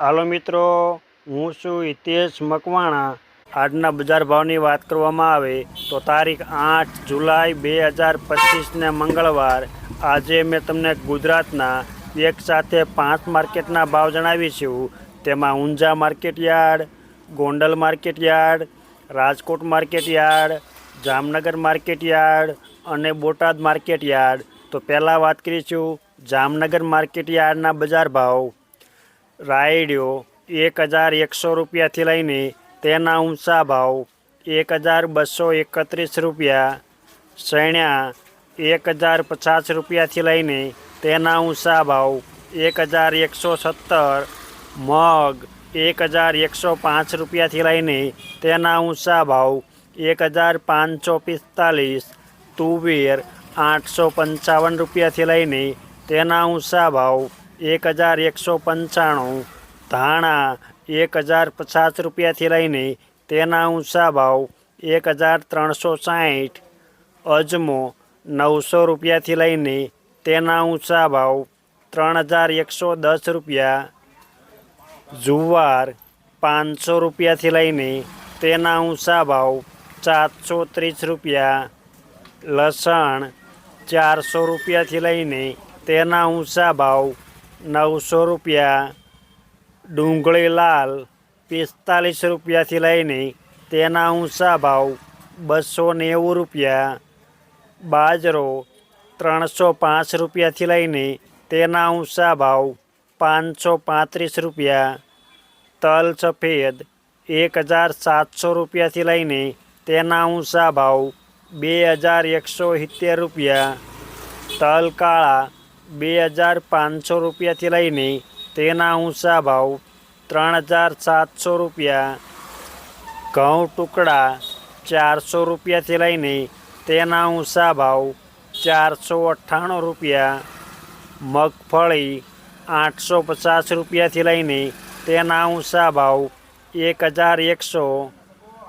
હાલો મિત્રો, હું છું હિતેશ મકવાણા. આજના બજાર ભાવની વાત કરવામાં આવે તો તારીખ આઠ જુલાઈ બે હજાર પચીસને મંગળવાર. આજે મેં તમને ગુજરાતના એક સાથે પાંચ માર્કેટના ભાવ જણાવીશું તેમાં Unjha market yard, Gondal market yard, Rajkot market yard, Jamnagar market yard અને બોટાદ માર્કેટ યાર્ડ. તો પહેલાં વાત કરીશું જામનગર માર્કેટ યાર્ડના બજાર ભાવ. રાયડિયો એક હજાર એકસો રૂપિયાથી લઈને તેના ઊંચા ભાવ એક હજાર બસો એકત્રીસ રૂપિયા સૈણ્યા એક હજાર પચાસ રૂપિયાથી લઈને તેના ઊંચા ભાવ એક હજાર એકસો સત્તર, મગ એક હજાર એકસો પાંચ રૂપિયાથી લઈને તેના ઊંચા ભાવ એક હજાર પાંચસો પિસ્તાલીસ, તુવેર આઠસો પંચાવન રૂપિયાથી લઈને તેના ઊંચા ભાવ એક હજાર એકસો પંચાણું. ધાણા એક હજાર પચાસ રૂપિયાથી લઈને તેના ઊંચા ભાવ એક હજાર ત્રણસો સાઠ અજમો નવસો રૂપિયાથી લઈને તેના ઊંચા ભાવ ત્રણ હજાર એકસો દસ રૂપિયા. જુવાર પાંચસો રૂપિયાથી લઈને તેના ઊંચા ભાવ સાતસો ત્રીસ રૂપિયા. લસણ ચારસો રૂપિયાથી લઈને તેના ઊંચા ભાવ નવસો રૂપિયા. ડુંગળી લાલ પિસ્તાલીસ રૂપિયાથી લઈને તેના ઊંચા ભાવ બસો નેવું રૂપિયા. બાજરો ત્રણસો પાંચ રૂપિયાથી લઈને તેના ઊંચા ભાવ પાંચસો પાંત્રીસ રૂપિયા. તલ સફેદ એક હજાર સાતસો રૂપિયાથી લઈને તેના ઊંચા ભાવ બે હજાર એકસો સિત્તેર રૂપિયા. તલ કાળા બે હજાર પાંચસો રૂપિયાથી લઈને તેના ઊંચા ભાવ ત્રણ હજાર સાતસો રૂપિયા, ઘઉં ટુકડા ચારસો રૂપિયાથી લઈને તેના ઊંચા ભાવ ચારસો અઠ્ઠાણું રૂપિયા, મગફળી આઠસો પચાસ રૂપિયાથી લઈને તેના ઊંચા ભાવ એક હજાર એકસો,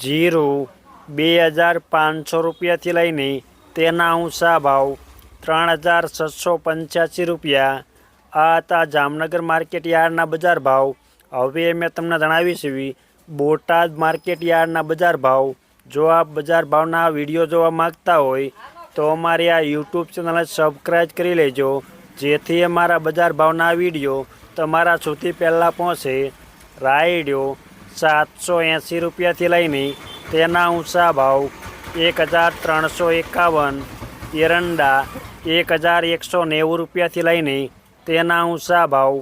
જીરું બે હજાર પાંચસો રૂપિયાથી લઈને તેના ઊંચા ભાવ ત્રણ હજાર છસો પંચ્યાસી રૂપિયા. આ હતા જામનગર માર્કેટ યાર્ડના બજાર ભાવ. હવે મેં તમને જણાવી છીએ બોટાદ માર્કેટ યાર્ડના બજાર ભાવ. જો આપ બજાર ભાવના વીડિયો જોવા માગતા હોય, તો અમારી આ યુટ્યુબ ચેનલને સબસ્ક્રાઈબ કરી લેજો, જેથી અમારા બજાર ભાવના વીડિયો તમારા સુધી પહેલાં પહોંચે. રાયડિયો સાતસો એંસી રૂપિયાથી લઈને તેના ઊંચા ભાવ એક હજાર ત્રણસો એકાવન, એરંડા એક હજાર એકસો નેવું રૂપિયાથી લઈને તેના ઊંચા ભાવ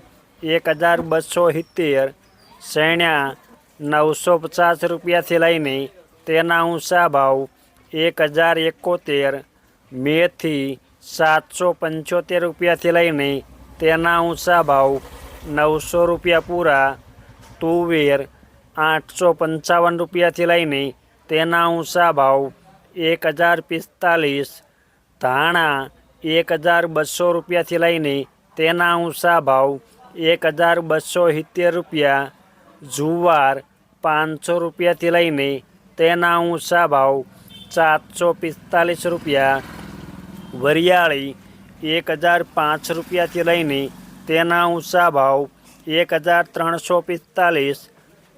એક હજાર બસો સિત્તેર, શેણ્યા નવસો પચાસ રૂપિયાથી લઈને તેના ઊંચા ભાવ એક હજાર એકોતેર, મેથી સાતસો પંચોતેર રૂપિયાથી લઈને તેના ઊંચા ભાવ નવસો રૂપિયા પૂરા, તુવેર આઠસો પંચાવન રૂપિયાથી લઈને તેના ઊંચા ભાવ એક હજાર પિસ્તાલીસ, ધાણા એક હજાર બસો રૂપિયાથી લઈને તેના ઊંચા ભાવ એક હજાર બસો સિત્તેર રૂપિયા, જુવાર પાંચસો રૂપિયાથી લઈને તેના ઊંચા ભાવ સાતસો પિસ્તાલીસ રૂપિયા, વરિયાળી એક હજાર પાંચ રૂપિયાથી લઈને તેના ઊંચા ભાવ એક હજાર ત્રણસો પિસ્તાલીસ,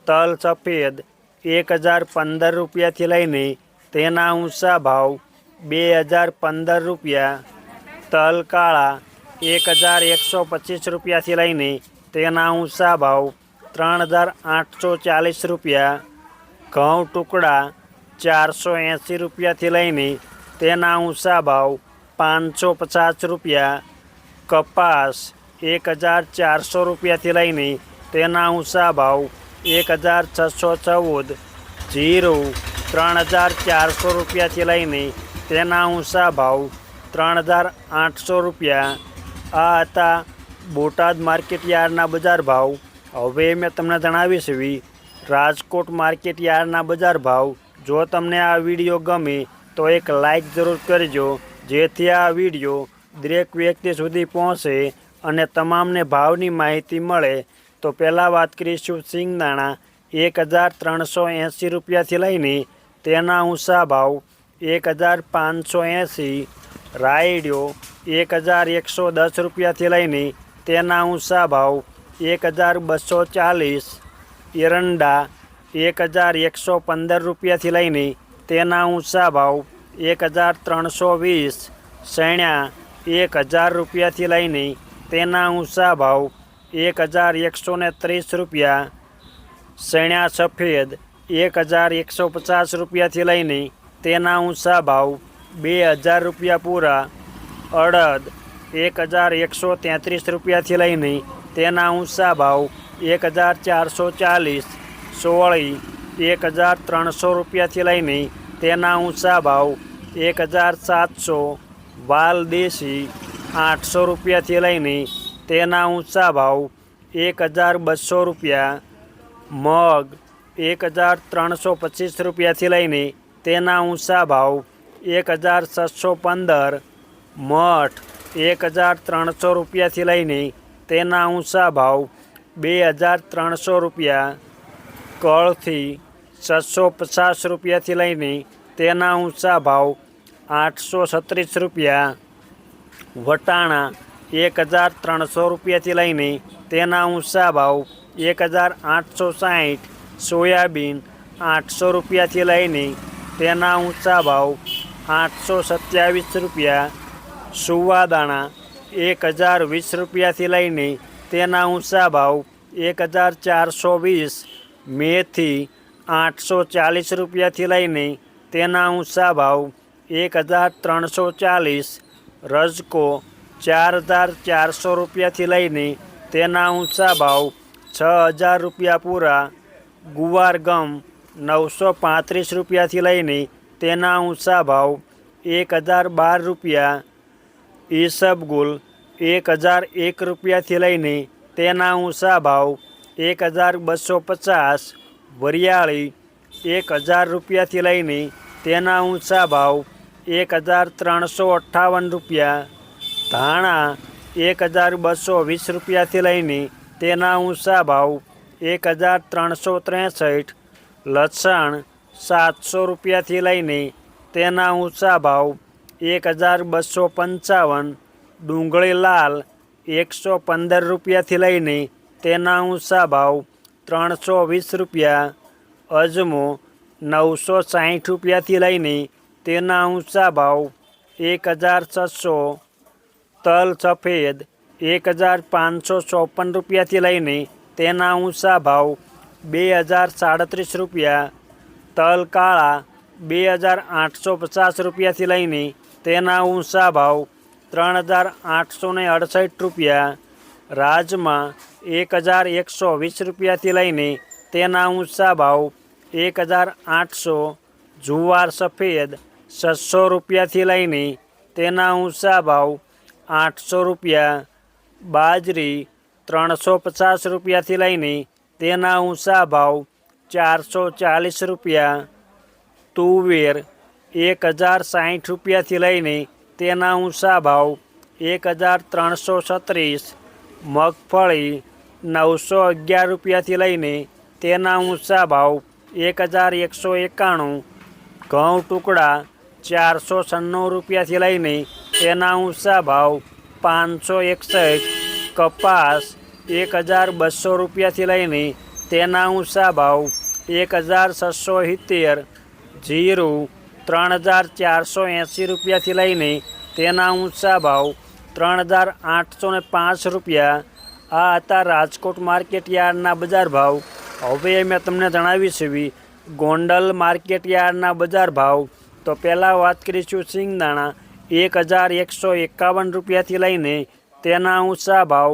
તલ સફેદ એક હજાર પંદર રૂપિયાથી લઈને તેના ઊંચા ભાવ બે હજાર પંદર રૂપિયા તલ કાળા એક હજાર એકસો પચીસ રૂપિયાથી લઈને તેના ઊંચા ભાવ ત્રણ હજાર આઠસો ચાલીસ રૂપિયા, ઘઉં ટુકડા ચારસો એંસી રૂપિયાથી લઈને તેના ઊંચા ભાવ પાંચસો પચાસ રૂપિયા, કપાસ એક હજાર ચારસો રૂપિયાથી લઈને તેના ઊંચા ભાવ એક હજાર છસો ચૌદ, જીરું ત્રણ હજાર ચારસો રૂપિયાથી લઈને તેના ઊંચા ભાવ ત્રણ હજાર આઠસો રૂપિયા. આ હતા બોટાદ માર્કેટ યાર્ડના બજાર ભાવ. હવે મેં તમને જણાવીશ એવી રાજકોટ માર્કેટ યાર્ડના બજાર ભાવ. જો તમને આ વીડિયો ગમે તો એક લાઈક જરૂર કરજો, જેથી આ વીડિયો દરેક વ્યક્તિ સુધી પહોંચે અને તમામને ભાવની માહિતી મળે. તો પહેલાં વાત કરીશું સિંગદાણા એક હજાર ત્રણસો એંસી રૂપિયાથી લઈને તેના ઊંચા ભાવ. એક હજાર પાંચસો એંસી રાયડિયો એક હજાર એકસો દસ રૂપિયાથી લઈને તેના ઊંચા ભાવ એક હજાર બસો ચાલીસ, એરંડા એક હજાર એકસો પંદર રૂપિયાથી લઈને તેના ઊંચા ભાવ એક હજાર ત્રણસો વીસ સૈણા એક હજાર રૂપિયાથી લઈને તેના ઊંચા ભાવ એક હજાર એકસો ને ત્રીસ રૂપિયા સૈણા સફેદ એક હજાર એકસો પચાસ રૂપિયાથી લઈને તેના ઊંચા ભાવ બે હજાર રૂપિયા પૂરા, અડદ એક હજાર એકસો તેત્રીસ રૂપિયાથી લઈને તેના ઊંચા ભાવ એક હજાર ચારસો ચાલીસ, સોળી એક હજાર ત્રણસો રૂપિયાથી લઈને તેના ઊંચા ભાવ એક હજાર સાતસો, વાલ દેશી આઠસો રૂપિયાથી લઈને તેના ઊંચા ભાવ એક હજાર બસો રૂપિયા, મગ એક હજાર ત્રણસો પચીસ રૂપિયાથી લઈને તેના ઊંચા ભાવ એક હજાર છસો પંદર મઠ એક હજાર ત્રણસો રૂપિયાથી લઈને તેના ઊંચા ભાવ બે હજાર ત્રણસો રૂપિયા, કળથી છસો પચાસ રૂપિયાથી લઈને તેના ઊંચા ભાવ આઠસો છત્રીસ રૂપિયા, વટાણા એક હજાર ત્રણસો રૂપિયાથી લઈને તેના ઊંચા ભાવ એક હજાર આઠસો સાઠ સોયાબીન આઠસો રૂપિયાથી લઈને તેના ઊંચા ભાવ આઠસો સત્યાવીસ રૂપિયા સુવાદાણા એક હજાર વીસ રૂપિયાથી લઈને તેના ઊંચા ભાવ એક હજાર ચારસો વીસ, મેથી આઠસો ચાલીસ રૂપિયાથી લઈને તેના ઊંચા ભાવ એક હજાર ત્રણસો ચાલીસ, રજકો ચાર હજાર ચારસો રૂપિયાથી લઈને તેના ઊંચા ભાવ છ હજાર રૂપિયા પૂરા, ગુવાર ગમ નવસો પાંત્રીસ રૂપિયાથી લઈને તેના ઊંચા ભાવ એક હજાર બાર રૂપિયા. ઈસબગુલ એક હજાર એક રૂપિયાથી લઈને તેના ઊંચા ભાવ એક હજાર બસો પચાસ. વરિયાળી એક હજાર રૂપિયાથી લઈને તેના ઊંચા ભાવ એક હજાર ત્રણસો અઠ્ઠાવન રૂપિયા. ધાણા એક હજાર બસો વીસ રૂપિયાથી લઈને તેના ઊંચા ભાવ એક હજાર ત્રણસો ત્રેસઠ. લસણ સાતસો રૂપિયાથી લઈને તેના ઊંચા ભાવ એક હજાર બસો પંચાવન ડુંગળી લાલ એકસો પંદર રૂપિયાથી લઈને તેના ઊંચા ભાવ ત્રણસો વીસ રૂપિયા અજમો નવસો સાઠ રૂપિયાથી લઈને તેના ઊંચા ભાવ એક હજાર છસો તલ સફેદ એક હજાર પાંચસો ચોપન રૂપિયાથી લઈને તેના ઊંચા ભાવ બે હજાર સાડત્રીસ રૂપિયા તલ કાળા બે હજાર આઠસો પચાસ રૂપિયાથી લઈને તેના ઊંચા ભાવ ત્રણ હજાર આઠસો ને અડસઠ રૂપિયા, રાજમાં એક હજાર એકસો વીસ રૂપિયાથી લઈને તેના ઊંચા ભાવ એક હજાર આઠસો, જુવાર સફેદ છસો રૂપિયાથી લઈને તેના ઊંચા ભાવ આઠસો રૂપિયા, બાજરી ત્રણસો પચાસ રૂપિયાથી લઈને તેના ઊંચા ભાવ ચારસો ચાલીસ રૂપિયા. તુવેર એક હજાર સાઠ રૂપિયાથી લઈને તેના ઊંચા ભાવ એક હજાર ત્રણસો છત્રીસ. મગફળી નવસો અગિયાર રૂપિયાથી લઈને તેના ઊંચા ભાવ એક હજાર એકસો એકાણું. ઘઉં ટુકડા ચારસો છન્નું રૂપિયાથી લઈને તેના ઊંચા ભાવ પાંચસો એકસઠ. કપાસ એક હજાર બસો રૂપિયાથી લઈને તેના ઊંચા ભાવ એક હજાર છસો સિત્તેર, જીરું ત્રણ હજાર ચારસો એંસી રૂપિયાથી લઈને તેના ઊંચા ભાવ ત્રણ હજાર આઠસો ને પાંચ રૂપિયા. આ હતા રાજકોટ માર્કેટ યાર્ડના બજાર ભાવ. હવે મેં તમને જણાવી છે ગોંડલ માર્કેટ યાર્ડના બજાર ભાવ. તો પહેલાં વાત કરીશું સિંગદાણા. એક હજાર એકસો એકાવન રૂપિયાથી લઈને તેના ઊંચા ભાવ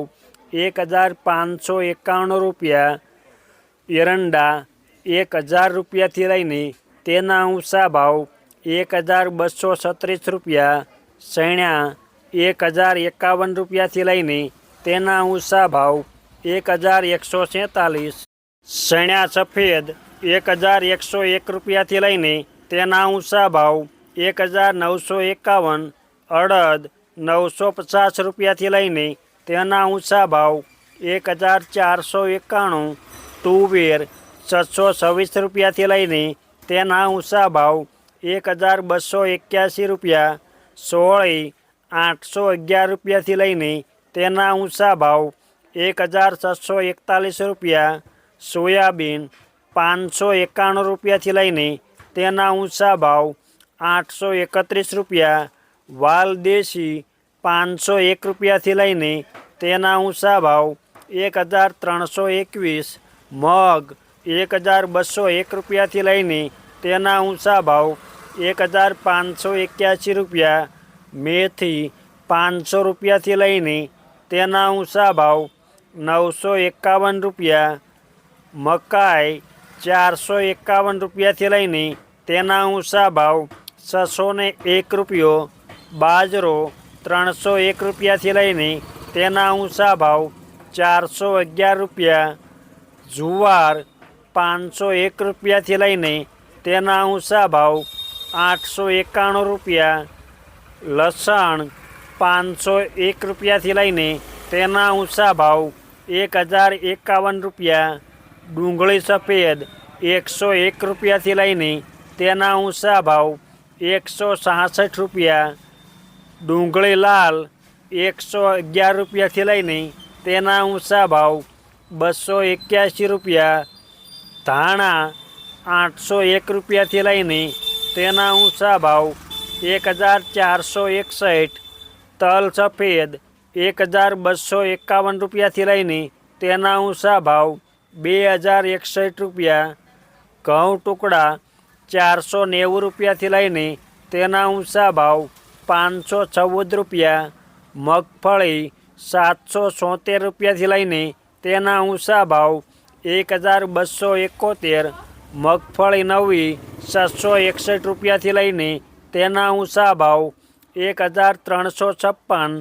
એક હજાર પાંચસો એકાણું રૂપિયા. એરંડા એક હજાર રૂપિયાથી લઈને તેના ઊંચા ભાવ એક હજાર બસો છત્રીસ રૂપિયા સૈણા એક હજાર એકાવન રૂપિયાથી લઈને તેના ઊંચા ભાવ એક હજાર એકસો સેંતાલીસ સૈણા સફેદ એક હજાર એકસો એક રૂપિયાથી લઈને તેના ઊંચા ભાવ એક હજાર નવસો એકાવન, અડદ નવસો પચાસ રૂપિયાથી લઈને તેના ઊંચા ભાવ એક હજાર ચારસો એકાણું, તુવેર છસો છવ્વીસ રૂપિયાથી લઈને તેના ઊંચા ભાવ એક હજાર બસો એક્યાસી રૂપિયા, સોળી, આઠસો અગિયાર રૂપિયાથી લઈને તેના ઊંચા ભાવ એક હજાર છસો એકતાલીસ રૂપિયા, સોયાબીન પાંચસો એકાણું રૂપિયાથી લઈને તેના ઊંચા ભાવ આઠસો એકત્રીસ રૂપિયા, વાલ દેશી પાંચસો એક રૂપિયાથી લઈને તેના ઊંચા ભાવ એક હજાર ત્રણસો એકવીસ, મગ એક હજાર બસો એક રૂપિયાથી લઈને તેના ઊંચા ભાવ એક હજાર પાંચસો એક્યાસી રૂપિયા, મેથી પાંચસો રૂપિયાથી લઈને તેના ઊંચા ભાવ નવસો એકાવન રૂપિયા, મકાઈ ચારસો એકાવન રૂપિયાથી લઈને તેના ઊંચા ભાવ છસો એક રૂપિયો, બાજરો ત્રણસો એક રૂપિયાથી લઈને તેના ઊંચા ભાવ ચારસો અગિયાર રૂપિયા, જુવાર પાંચસો એક રૂપિયાથી લઈને તેના ઊંચા ભાવ આઠસો એકાણું રૂપિયા, લસણ પાંચસો એક રૂપિયાથી લઈને તેના ઊંચા ભાવ એક હજાર એકાવન રૂપિયા, ડુંગળી સફેદ એકસો એક રૂપિયાથી લઈને તેના ઊંચા ભાવ એકસો સાસઠ રૂપિયા, ડુંગળી લાલ એકસો અગિયાર રૂપિયાથી લઈને તેના ઊંચા ભાવ બસો એક્યાસી રૂપિયા ધાણા આઠસો એક રૂપિયાથી લઈને તેના ઊંચા ભાવ એક હજાર ચારસો એકસઠ, તલ સફેદ એક હજાર બસો એકાવન રૂપિયાથી લઈને તેના ઊંચા ભાવ બે હજાર એકસઠ રૂપિયા, ઘઉં ટુકડા ચારસો નેવું રૂપિયાથી લઈને તેના ઊંચા ભાવ પાંચસો ચૌદ રૂપિયા, મગફળી સાતસો સોતેર રૂપિયાથી લઈને તેના ઊંચા ભાવ એક હજાર બસો એકોતેર મગફળી નવી સાતસો એકસઠ રૂપિયાથી લઈને તેના ઊંચા ભાવ એક હજાર ત્રણસો છપ્પન,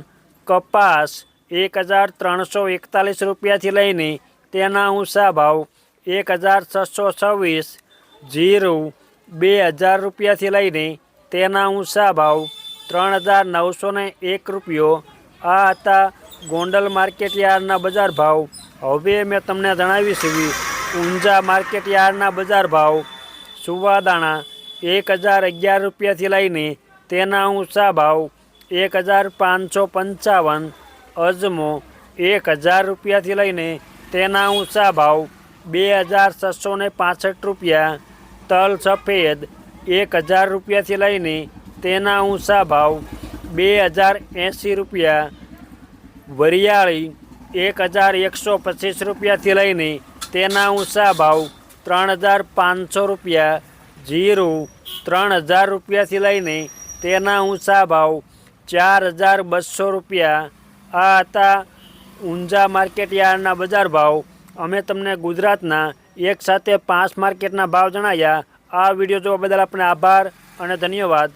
કપાસ એક હજાર ત્રણસો એકતાલીસ રૂપિયાથી લઈને તેના ઊંચા ભાવ એક હજાર છસો છવ્વીસ, જીરું બે હજાર રૂપિયાથી લઈને તેના ઊંચા ભાવ ત્રણ હજાર નવસો એક રૂપિયો. આ હતા ગોંડલ માર્કેટ યાર્ડના બજાર ભાવ હવે મેં તમને જણાવી છે ઊંઝા માર્કેટ યાર્ડના બજાર ભાવ સુવાદાણા એક હજાર અગિયાર રૂપિયાથી લઈને તેના ઊંચા ભાવ એક હજાર પાંચસો પંચાવન, અજમો એક હજાર રૂપિયાથી લઈને તેના ઊંચા ભાવ બે હજાર છસો ને પાસઠ રૂપિયા, તલ સફેદ એક હજાર રૂપિયાથી લઈને તેના ઊંચા ભાવ બે હજાર એંસી રૂપિયા, વરિયાળી એક હજાર એકસો પચીસ રૂપિયાથી લઈને તેના ઊંચા ભાવ ત્રણ હજાર પાંચસો રૂપિયા, જીરું ત્રણ હજાર રૂપિયાથી લઈને તેના ઊંચા ભાવ ચાર હજાર બસો રૂપિયા. આ હતા ઊંઝા માર્કેટ યાર્ડના બજાર ભાવ. અમે તમને ગુજરાતના એક સાથે પાંચ માર્કેટના ભાવ જણાવ્યા આ વીડિયો જોવા બદલ આપણે આભાર અને ધન્યવાદ.